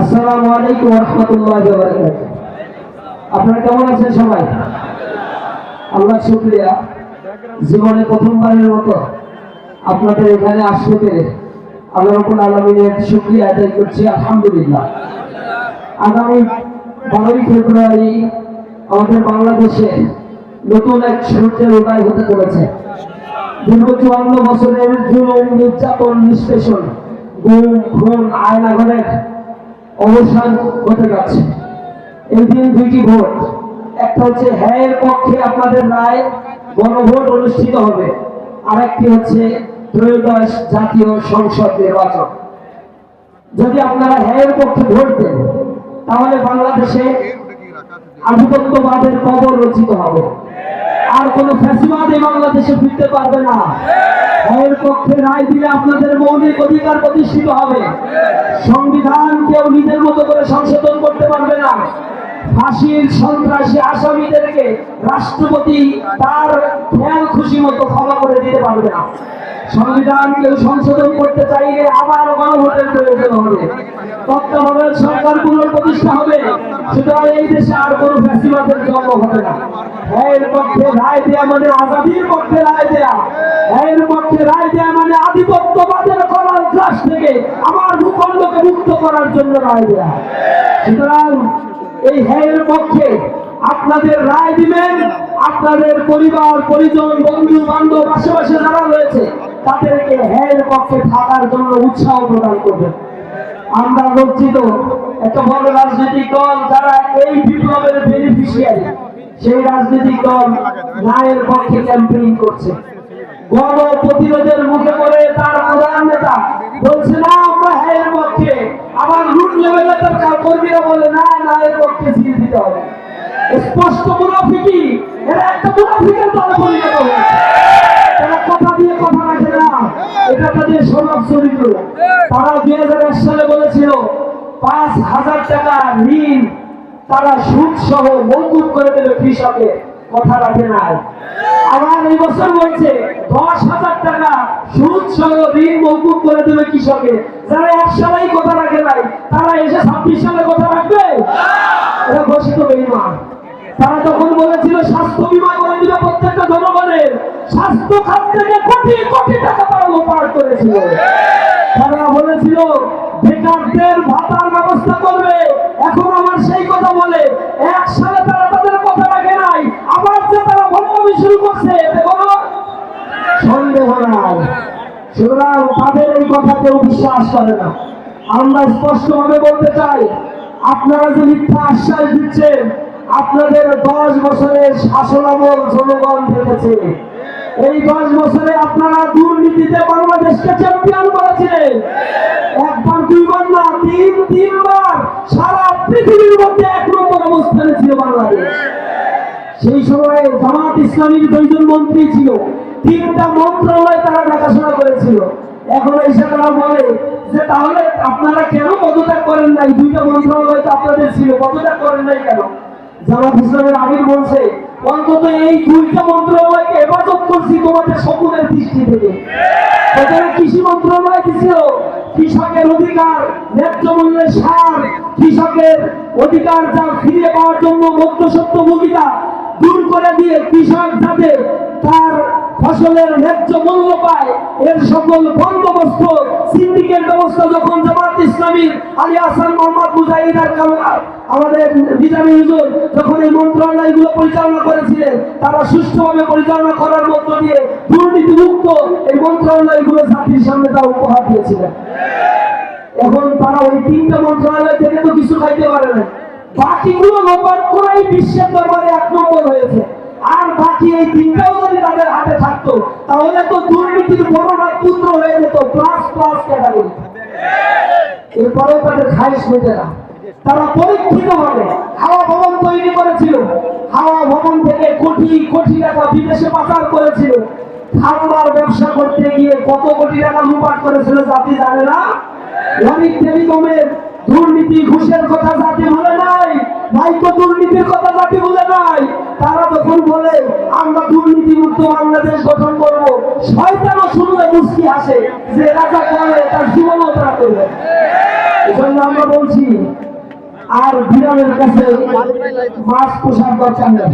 আসসালামু আলাইকুম রহমতুল্লাহ আপনারা কেমন আছেন সবাই? আল্লাহ শুক্রিয়া। জীবনে প্রথমবারের মতো আপনাদের এখানে আসতে পেরে আল্লাহ রকুল আলমিনের শুক্রিয়া আদায় করছি, আলহামদুলিল্লাহ। আগামী বারোই ফেব্রুয়ারি আমাদের বাংলাদেশে নতুন এক সূর্যের উদয় হতে চলেছে। দীর্ঘ চুয়ান্ন বছরের জুলুম, নির্যাতন, নিষ্পেষণ, গুম, খুন আয়নাঘরের অবসান হতে যাচ্ছে। এই দিন দুইটি ভোট। একটা হচ্ছে হ্যাঁ পক্ষে আপনাদের রায় গণভোট অনুষ্ঠিত হবে। আর একটি হচ্ছে ত্রয়োদশ জাতীয় সংসদ নির্বাচন। যদি আপনারা হ্যাঁ পক্ষে ভোট দেন, তাহলে বাংলাদেশে আধিপত্যবাদের কবর রচিত হবে। আর কোন ফ্যাসিবাদ এই বাংলাদেশে ফিরতে পারবে না। এর পক্ষে রায় দিলে আপনাদের মৌলিক অধিকার প্রতিষ্ঠিত হবে। সংবিধান কেউ নিজের মতো করে সংশোধন করতে পারবে না। ফাঁসির সন্ত্রাসী আসামিদেরকে রাষ্ট্রপতি তার খেয়াল খুশি মতো ক্ষমা করে দিতে পারবে না। সংবিধান কেউ সংশোধন করতে চাইলে আবার গণভোটের প্রয়োজন হবে। তত্ত্বাবধায়ক সরকার পুনঃপ্রতিষ্ঠা হবে, সুতরাং এই দেশে আর কোনো ফ্যাসিবাদের জন্ম হবে না। এর পক্ষে রায় দেয়া মানে আজাদির পক্ষে রায় দেয়া। এর পক্ষে রায় দেয়া মানে আধিপত্যবাদের থেকে আমার ভূখণ্ডকে মুক্ত করার জন্য রায় দেয়া। সুতরাং এই পক্ষে আপনাদের রায় দিবেন, আপনাদের পরিবার, পরিজন, বন্ধু, বান্ধব, আশেপাশে যারা রয়েছে তাদেরকে হ্যায়ের পক্ষে থাকার জন্য উৎসাহ প্রদান করবেন আমরা লজ্জিত একটা বড় রাজনৈতিক দল যারা এই বিপ্লবের বেনিফিশিয়ারি সেই রাজনৈতিক দল ন্যায়ের পক্ষে ক্যাম্পেইন করছে। গণ প্রতিরোধের মুখে করে তার প্রধান নেতা বলছে, না, আমরা হ্যাঁ পক্ষে, আবার রুট লেভেলে তার কর্মীরা বলে, না ন্যায়ের পক্ষে জিতে দিতে হবে। স্পষ্ট মুনাফিকি এরা একটা মুনাফিকের দলে পরিণত হয়েছে। এটা তাদের স্বভাব চরিত্র। তারা দুই হাজার এক সালে বলেছিল পাঁচ হাজার টাকা ঋণ তারা সুদ সহ মৌকুব করে দেবে কৃষকে কথা রাখে নাই। আবার এই বছর বলছে দশ হাজার টাকা সুদ সহ ঋণ মৌকুব করে দেবে কৃষকে যারা এক সালেই কথা রাখে নাই তারা এসে ছাব্বিশ সালে কথা রাখবে? এটা ঘোষিত বেইমান তারা তখন বলেছিল স্বাস্থ্য বীমা করে দিবে প্রত্যেকটা জনগণের স্বাস্থ্য খাত থেকে কোটি কোটি টাকা তারা লোপাট করেছিল। তারা বলেছিল বেকারদের ভাতার ব্যবস্থা করবে। এখন আমার সেই কথা বলে এক সালে তারা তাদের কথা রাখে নাই। আবার যে তারা ভণ্ডামি শুরু করছে, এতে কোনো সন্দেহ নাই। সুতরাং তাদের এই কথা কেউ বিশ্বাস করে না। আমরা স্পষ্টভাবে বলতে চাই, আপনারা যে মিথ্যা আশ্বাস দিচ্ছেন আপনাদের দশ বছরের শাসনামল জনগণ দেখেছে। এই দশ বছরে আপনারা দুর্নীতিতে বাংলাদেশকে চ্যাম্পিয়ন করেছিলেন। একবার, দুইবার না, তিন, তিনবার সারা পৃথিবীর মধ্যে এক নম্বর অবস্থানে ছিল বাংলাদেশ। সেই সময়ে জামাত ইসলামীর দুইজন মন্ত্রী ছিল। তিনটা মন্ত্রণালয় তারা দেখাশোনা করেছিল। এখন এসে তারা বলে যে, তাহলে আপনারা কেন পদত্যাগ করেন নাই? দুইটা মন্ত্রণালয় তো আপনাদের ছিল, পদত্যাগ করেন নাই কেন? জামাত ইসলামের আমির বলছে, অন্তত এই দুইটা মন্ত্রণালয়কে হেফাজত করছি তোমাদের সকলের দৃষ্টি থেকে। এখানে কৃষি মন্ত্রণালয় দিছিল, কৃষকের অধিকার, ন্যায্য মূল্যের সার, কৃষকের অধিকার যা ফিরে পাওয়ার জন্য মধ্য সত্য ভূমিকা দূর করে দিয়ে কৃষক যাতে তার ফসলের ন্যায্য মূল্য পায়। এর সকল বন্দোবস্ত, সিন্ডিকেট ব্যবস্থা যখন জামাত ইসলামীর আলী হাসান মোহাম্মদ মুজাহিদ আর আমাদের নিজামী হুজুর যখন এই মন্ত্রণালয়গুলো পরিচালনা করেছিলেন, তারা সুষ্ঠুভাবে পরিচালনা করার মধ্য দিয়ে দুর্নীতিমুক্ত এই মন্ত্রণালয়গুলো জাতির সামনে তা উপহার দিয়েছিলেন। এখন তারা ওই তিনটা মন্ত্রণালয় থেকে তো কিছু খাইতে পারে না। বাকিগুলো লোপাট করেই বিশ্বের দরবারে এক নম্বর হয়েছে। আর বাকি এই তিনটাও যদি তাদের হাতে থাকতো, তাহলে তো দুর্নীতির বড় পুত্র হয়ে যেত প্লাস প্লাস ক্যাটাগরি এরপরেও তাদের খাইশ মেটে না। তারা পরীক্ষিত ভাবে হাওয়া ভবন তৈরি করেছিল। হাওয়া ভবন থেকে কোটি কোটি টাকা বিদেশে পাচার করেছিল। খাম্বার ব্যবসা করতে গিয়ে কত কোটি টাকা লুপাট করেছিল জাতি জানে না? অনেক টেলিকমের দুর্নীতি ঘুষের কথা জাতি ভুলে নাই। ভাইকো দুর্নীতির কথা জাতি ভুলে নাই। তারা যখন বলে, আমরা দুর্নীতি মুক্ত বাংলাদেশ গঠন করব। শয়তানও শুনলে মুস্কি আসে যে রাজা করে তার জীবনও তারা করবে। এজন্য আমরা বলছি, আর বিড়ালের কাছে মাছ পোষার দরকার নেই।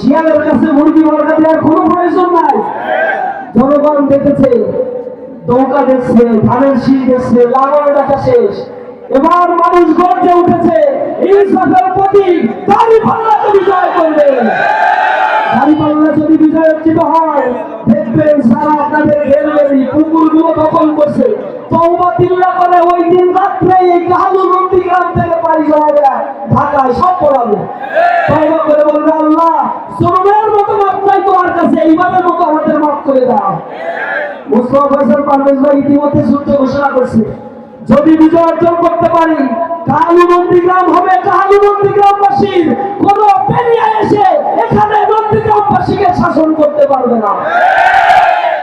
শিয়ালের কাছে মুরগি বর্গা দেওয়ার কোনো প্রয়োজন নাই। জনগণ দেখেছে, নৌকা দেখছে, ধানের শীল দেখছে লাঙল দেখা শেষ। এবার মানুষ গর্জে উঠেছে ইনসাফের প্রতি দাড়ি পাল্লাকে বিজয় করবে। দাড়ি পাল্লা যদি এই সব মতো তোমার কাছে, এইবারের মতো আমাদের করে ইতিমধ্যে যুদ্ধ ঘোষণা করছে। যদি বিজয় অর্জন করতে পারি কালু নন্দীগ্রাম হবে কালু নন্দীগ্রামবাসীর কোন পেরিয়ে এসে এখানে নন্দীগ্রামবাসীকে শাসন করতে পারবে না।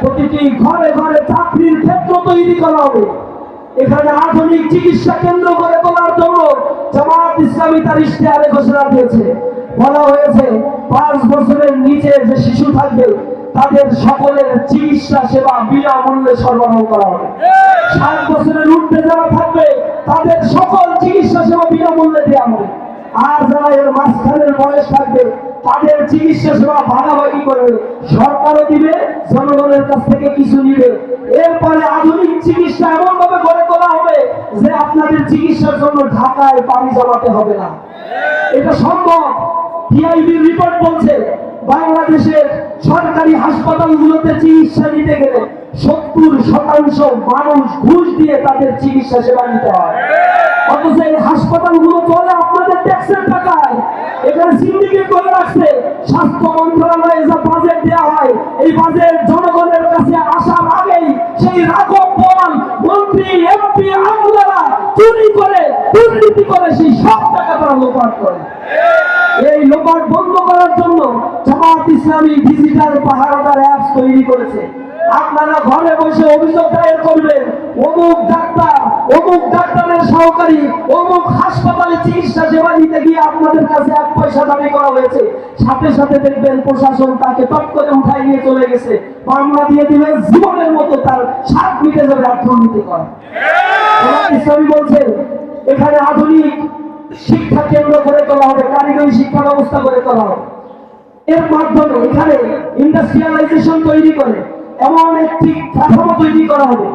প্রতিটি ঘরে ঘরে চাকরির ক্ষেত্র তৈরি করা হবে। এখানে আধুনিক চিকিৎসা কেন্দ্র করে তোলার জন্য জামাত ইসলামী তার ইশতেহারে ঘোষণা দিয়েছে। বলা হয়েছে, পাঁচ বছরের নিচে যে শিশু থাকবে তাদের সকলের চিকিৎসা, সেবা বিনামূল্যে সরবরাহ করা হবে। ষাট বছরের ঊর্ধ্বে যারা থাকবে, তাদের সকল চিকিৎসা, সেবা বিনামূল্যে দেওয়া হবে। আর যারা এর মাঝখানের বয়স থাকবে, তাদের চিকিৎসা, সেবা ভাগাভাগি করবে সরকারও দিবে, জনগণের কাছ থেকে কিছু নিবে। এরপরে আধুনিক চিকিৎসা এমন ভাবে গড়ে তোলা হবে যে আপনাদের চিকিৎসার জন্য ঢাকায় পানি জমাতে হবে না। এটা সম্ভব। টিআইবির রিপোর্ট বলছে বাংলাদেশের সরকারি হাসপাতালগুলোতে চিকিৎসা নিতে গেলে সত্তর শতাংশ মানুষ ঘুষ দিয়ে তাদের চিকিৎসা সেবা নিতে হয়। অথচ এই হাসপাতালগুলো চলে আপনাদের ট্যাক্সের টাকায়। এখানে সিন্ডিকেট করে রাখছে, স্বাস্থ্য মন্ত্রণালয়ে যা বাজেট দেওয়া হয়, এই বাজেট জনগণের কাছে আসার সেই রাঘব পরাণ মন্ত্রী এমপি আমলারা চুরি করে, দুর্নীতি করে সেই সব টাকা তারা লোপাট করে। এই লোপাট বন্ধ করার জন্য জামাত ইসলামী ডিজিটাল পাহাড়দার অ্যাপস তৈরি করেছে। আপনারা ঘরে বসে অভিযোগ দায়ের করবেন। অমুক ডাক্তার, অমুক সহকারী অমুক হাসপাতালে চিকিৎসা সেবা নিতে গিয়ে আপনাদের কাছে এক পয়সা দাবি করা হয়েছে। সাথে সাথে দেখবেন প্রশাসন তাকে টপ করে উঠাই নিয়ে চলে গেছে। মামলা দিয়ে দিবে জীবনের মতো তার স্বাদ মিটে যাবে আর করে। ইসলামী বলছে, এখানে আধুনিক শিক্ষা কেন্দ্র করে তোলা হবে, কারিগরি শিক্ষা ব্যবস্থা করে তোলা হবে। এর মাধ্যমে এখানে ইন্ডাস্ট্রিয়ালাইজেশন তৈরি করে, এমন একটি কাঠামো তৈরি করা হবে।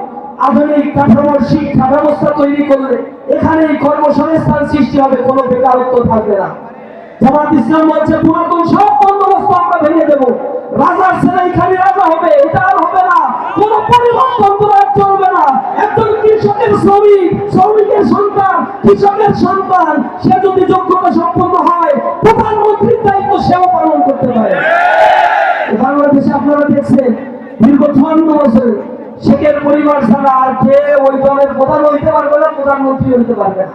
আধুনিক কাঠামোর শিক্ষা ব্যবস্থা তৈরি করলে এখানে কর্মসংস্থান সৃষ্টি হবে, কোনো বেকারত্ব থাকবে না। জামাত ইসলাম বলছে, পুরাতন সব বন্দোবস্ত আমরা ভেঙে দেবো। রাজার ছেলে খালি রাজা হবে, এটা আর হবে না। কোন পরিবর্তন তো চলবে না। একজন কৃষকের শ্রমিক, শ্রমিকের সন্তান, কৃষকের সন্তান, সে যদি যোগ্যতা সম্পন্ন হয়, প্রধানমন্ত্রীর দায়িত্ব সেও পালন করতে পারে। বাংলাদেশে আপনারা দেখছেন, দীর্ঘ চুয়ান্ন বছর শেখের পরিবার ছাড়া আর কে ওই দলের প্রধান হইতে পারবে না, প্রধানমন্ত্রী হইতে পারবে না।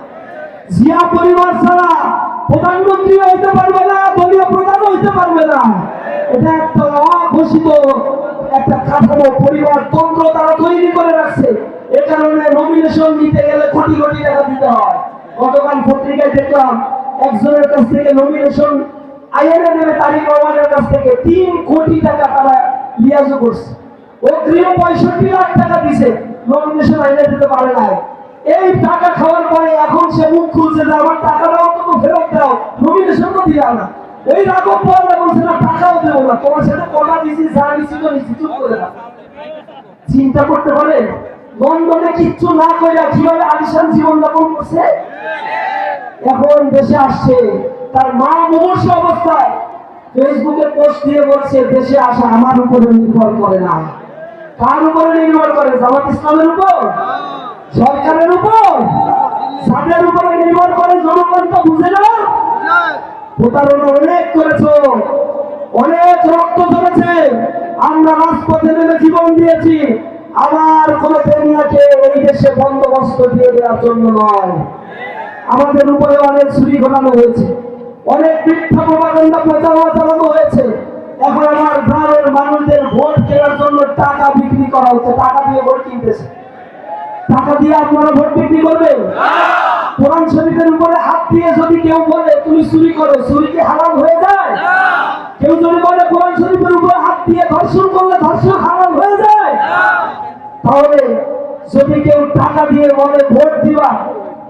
জিয়া পরিবার ছাড়া প্রধানমন্ত্রী হইতে পারবে না, দলীয় প্রধান হইতে পারবে না। এটা একটা অঘোষিত একটা কাঠামো, পরিবার তন্ত্র তারা তৈরি করে রাখছে। এ কারণে নমিনেশন দিতে গেলে কোটি কোটি টাকা দিতে হয়। গতকাল পত্রিকায় দেখলাম, একজনের কাছ থেকে নমিনেশন আইএনএ নেবে তারিক রহমানের কাছ থেকে তিন কোটি টাকা তারা লিয়াজও করছে। অগ্রিম পঁয়ষট্টি লাখ টাকা দিছে নমিনেশন আইনে দিতে পারে নাই। এই টাকা খাওয়ার পরে এখন সে মুখ খুলছে যে আমার টাকাটা অন্তত ফেরত দাও নমিনেশন তো না। বলছে না, টাকাও না। তোমার সাথে কটা দিছি, যা দিছি তো করে না চিন্তা করতে পারে? লন্ডনে কিচ্ছু না কইরা কীভাবে আলিশান জীবন যাপন করছে? এখন দেশে আসছে, তার মা মুমূর্ষ অবস্থায়। ফেসবুকে পোস্ট দিয়ে বলছে, দেশে আসা আমার উপরে নির্ভর করে না। কার উপরে নির্ভর করে? জামাত ইসলামের উপর? সরকারের উপর? সাদের উপরে নির্ভর করে জনগণ তো বুঝে না? প্রতারণা অনেক করেছ। অনেক রক্ত ধরেছে। আমরা রাজপথে নেমে জীবন দিয়েছি। আবার কোন পেনিয়াকে এই দেশে বন্দোবস্ত দিয়ে দেওয়ার জন্য নয়। আমাদের উপরে অনেক চুরি ঘটানো হয়েছে। অনেক মিথ্যা প্রপাগণ্ডা প্রচারণা চালানো হয়েছে। এখন আমার গ্রামের মানুষদের ভোট কেনার জন্য টাকা বিক্রি করা হচ্ছে, টাকা দিয়ে ভোট কিনতেছে। টাকা দিয়ে আপনারা ভোট বিক্রি করবেন? কোরআন শরীফের উপরে হাত দিয়ে যদি কেউ বলে, তুমি চুরি করো, চুরি কি হারাম হয়ে যায়? কেউ যদি বলে, কোরআন শরীফের উপরে হাত দিয়ে ধর্ষণ করলে ধর্ষণ হারাম হয়ে যায়? তাহলে যদি কেউ টাকা দিয়ে বলে, ভোট দিবা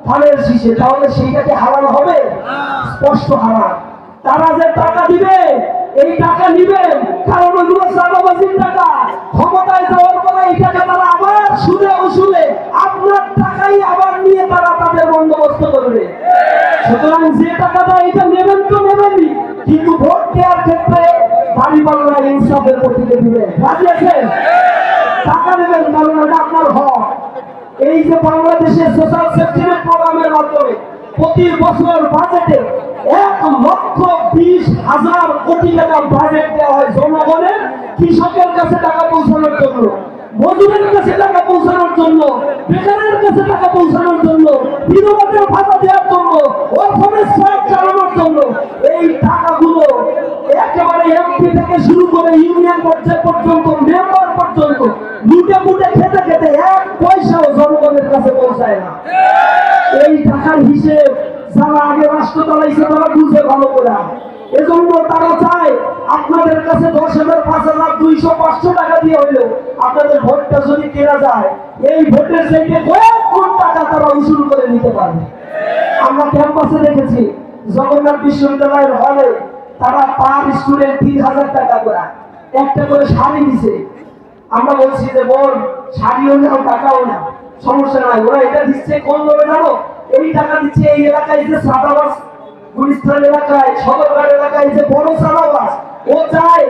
ধানের শীষে, তাহলে সেইটাকে হারানো হবে? স্পষ্ট হারান তারা যে টাকা দিবে এই টাকা নিবেন, কারণ ওইগুলো চাঁদাবাজির টাকা। ক্ষমতায় যাওয়ার পরে এই টাকা তারা আবার সুদে উসুলে আপনার টাকাই আবার নিয়ে তারা তাদের বন্দোবস্ত করবে। সুতরাং যে টাকাটা এটা নেবেন তো নেবেনই, কিন্তু ভোট দেওয়ার ক্ষেত্রে দাঁড়িপাল্লা ইনসাফের প্রতিকে দিবেন। রাজি আছেন? টাকা নেবেন, কারণ এটা আপনার হক। এই যে বাংলাদেশের সোশ্যাল সেফটিনেট প্রোগ্রামের মাধ্যমে প্রতি বছর বাজেটে এক লক্ষ বিশ হাজার কোটি টাকা বাজেট দেওয়া হয় জনগণের কৃষকের কাছে টাকা পৌঁছানোর জন্য, মজুরের কাছে টাকা পৌঁছানোর জন্য, বেকারের কাছে টাকা পৌঁছানোর জন্য, বিধবাদের ভাতা দেওয়ার জন্য অর্থনের চালানোর জন্য। এই টাকাগুলো একেবারে এমপি থেকে শুরু করে ইউনিয়ন পর্যায় পর্যন্ত, মেম্বার পর্যন্ত লুটে মুটে খেতে খেতে এক পয়সাও জনগণের কাছে পৌঁছায় না। এই টাকার হিসেব যারা আগে রাষ্ট্র চালাইছে, তারা বুঝে ভালো করে। এজন্য তারা চায় আপনাদের কাছে দশ হাজার, পাঁচ হাজার, দুইশো, পাঁচশো টাকা দিয়ে হইল আপনাদের ভোটটা যদি কেনা যায়, এই ভোটের থেকে কয়েক কোন টাকা তারা উসুল করে নিতে পারবে। আমরা ক্যাম্পাসে দেখেছি জগন্নাথ বিশ্ববিদ্যালয়ের হলে তারা পার স্টুডেন্ট তিন হাজার টাকা করে। একটা করে শাড়ি দিছে। আমরা বলছি যে, বোন, শাড়িও নাও, টাকাও না সমস্যা নাই। ওরা এটা দিচ্ছে কোন ভাবে জানো? এই টাকা দিচ্ছে এই এলাকায় যে সাদাবাস গুলিস্তান এলাকায়, সদরঘাট এলাকায় যে বড় সাদাবাস। ও চায়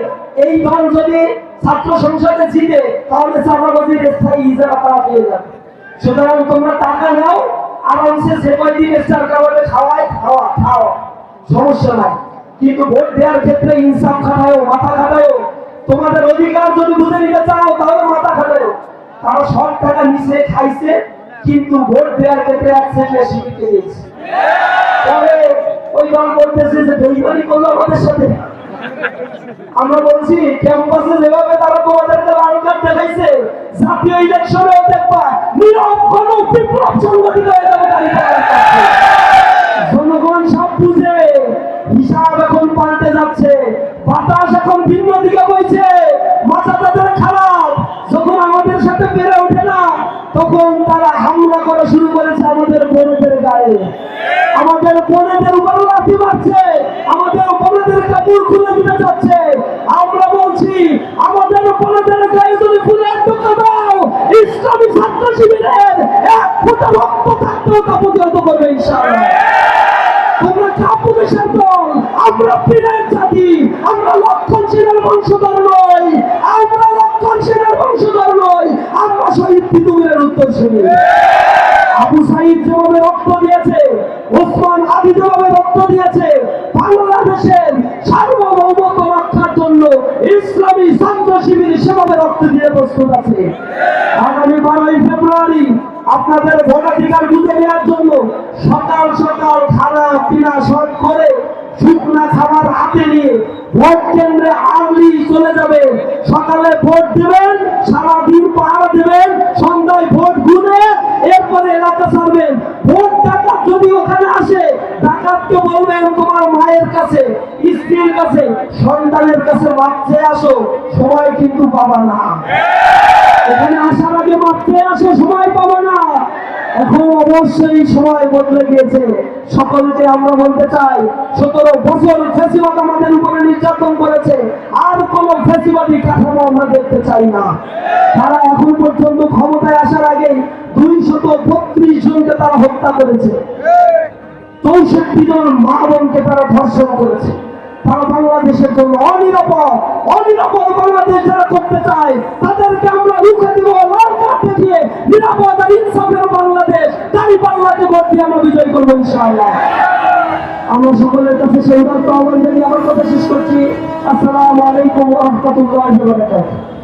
এই দল যদি ছাত্র সংসদে জিতে, তাহলে সাদাবাজির স্থায়ী ইজারা তারা পেয়ে যাবে। সুতরাং তোমরা টাকা নাও, আরামসে যে কয়দিন স্টার কাবাবে খাওয়ায়, খাওয়া, খাও। সমস্যা নাই। কিন্তু ভোট দেওয়ার ক্ষেত্রে ইনসাফ খাটায়ও মাথা খাটায়ও তোমাদের অধিকার যদি বুঝে নিতে চাও, তাহলে মাথা খাটায়ও তারা সব টাকা নিচে খাইছে, কিন্তু ভোট দেওয়ার ক্ষেত্রে এক বেশি বিকে দিয়েছে। পরে ওই দল বলতেছে যে করল আমাদের সাথে। আমরা বলছি, ক্যাম্পাসে যেভাবে তারা তোমাদেরকে লাল কার্ড দেখাইছে, জাতীয় দেখবা নীরব কোন বিপ্লব সংগঠিত বংশধর নই আমরা লক্ষণ সেনের বংশধর নই আমরা শহীদ পিতুমের উত্তর শুনি আবু সাইদ যেভাবে রক্ত দিয়েছে, ওসমান আদি যেভাবে রক্ত দিয়েছে, বাংলাদেশের সার্বভৌমত্ব রক্ষার জন্য ইসলামী ছাত্র শিবির সেভাবে রক্ত দিয়ে প্রস্তুত আছে। আগামী বারোই ফেব্রুয়ারি আপনাদের ভোটাধিকার বুঝে নেওয়ার জন্য সকাল সকাল খানা পিনা সব করে শুকনা খাবার হাতে নিয়ে ভোট কেন্দ্রে আর্লি চলে যাবে। সকালে ভোট দিবেন, সারাদিন পাহারা দিবেন, সন্ধ্যায় ভোট গুনে এরপরে এলাকা ছাড়বেন। ভোট ডাকাত যদি ওখানে আসে ডাকাতকে বলবেন তোমার মায়ের কাছে, স্ত্রীর কাছে, সন্তানের কাছে মাপতে আসো, সময় কিন্তু পাবা না। এখানে আসার আগে মাপতে আসে, সময় পাবো না। এখন অবশ্যই সময় বদলে গিয়েছে। সকলকে আমরা বলতে চাই, সতেরো বছর ফেসিবাদ আমাদের উপরে নির্যাতন করেছে। আর কোন ফেসিবাদী কাঠামো আমরা দেখতে চাই না। তারা এখন পর্যন্ত ক্ষমতায় আসার আগে দুই শত বত্রিশ জনকে তারা হত্যা করেছে। চৌষট্টি জন মা বোনকে তারা ধর্ষণ করেছে। তারা বাংলাদেশের জন্য অনিরাপদ অনিরাপদ বাংলাদেশ যারা করতে চায়, তাদেরকে আমরা রুখে দিব, লাল দেখিয়ে নিরাপদ আর ইনসাফের বাংলাদেশ তারই বাংলাকে দিয়ে আমরা বিজয় করব ইনশাআল্লাহ। আমরা সকলের কাছে সেই আহ্বান জানিয়ে আমার কথা শেষ করছি। আসসালামু আলাইকুম ওয়া রাহমাতুল্লাহি ওয়া বারাকাতুহু।